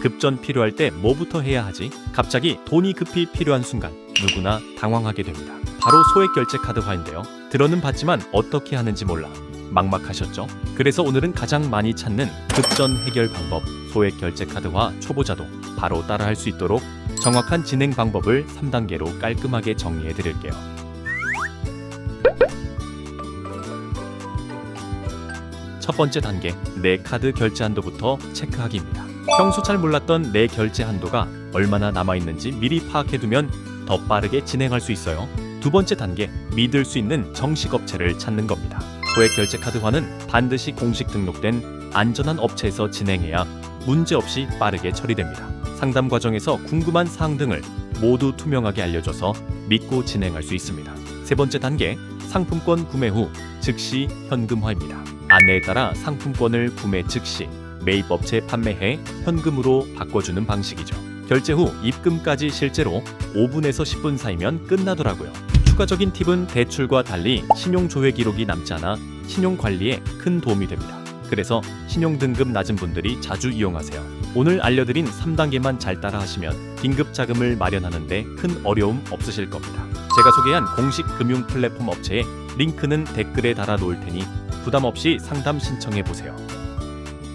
급전 필요할 때 뭐부터 해야 하지? 갑자기 돈이 급히 필요한 순간 누구나 당황하게 됩니다. 바로 소액 결제 카드화인데요. 들어는 봤지만 어떻게 하는지 몰라. 막막하셨죠? 그래서 오늘은 가장 많이 찾는 급전 해결 방법 소액 결제 카드화 초보자도 바로 따라할 수 있도록 정확한 진행 방법을 3단계로 깔끔하게 정리해 드릴게요. 첫 번째 단계, 내 카드 결제 한도부터 체크하기입니다. 평소 잘 몰랐던 내 결제 한도가 얼마나 남아 있는지 미리 파악해 두면 더 빠르게 진행할 수 있어요. 두 번째 단계, 믿을 수 있는 정식 업체를 찾는 겁니다. 소액 결제 카드화는 반드시 공식 등록된 안전한 업체에서 진행해야 문제 없이 빠르게 처리됩니다. 상담 과정에서 궁금한 사항 등을 모두 투명하게 알려줘서 믿고 진행할 수 있습니다. 세 번째 단계, 상품권 구매 후 즉시 현금화입니다. 안내에 따라 상품권을 구매 즉시 매입 업체 판매해 현금으로 바꿔주는 방식이죠. 결제 후 입금까지 실제로 5분에서 10분 사이면 끝나더라고요. 추가적인 팁은 대출과 달리 신용 조회 기록이 남지 않아 신용 관리에 큰 도움이 됩니다. 그래서 신용 등급 낮은 분들이 자주 이용하세요. 오늘 알려드린 3단계만 잘 따라하시면 긴급 자금을 마련하는데 큰 어려움 없으실 겁니다. 제가 소개한 공식 금융 플랫폼 업체의 링크는 댓글에 달아 놓을 테니 부담 없이 상담 신청해 보세요.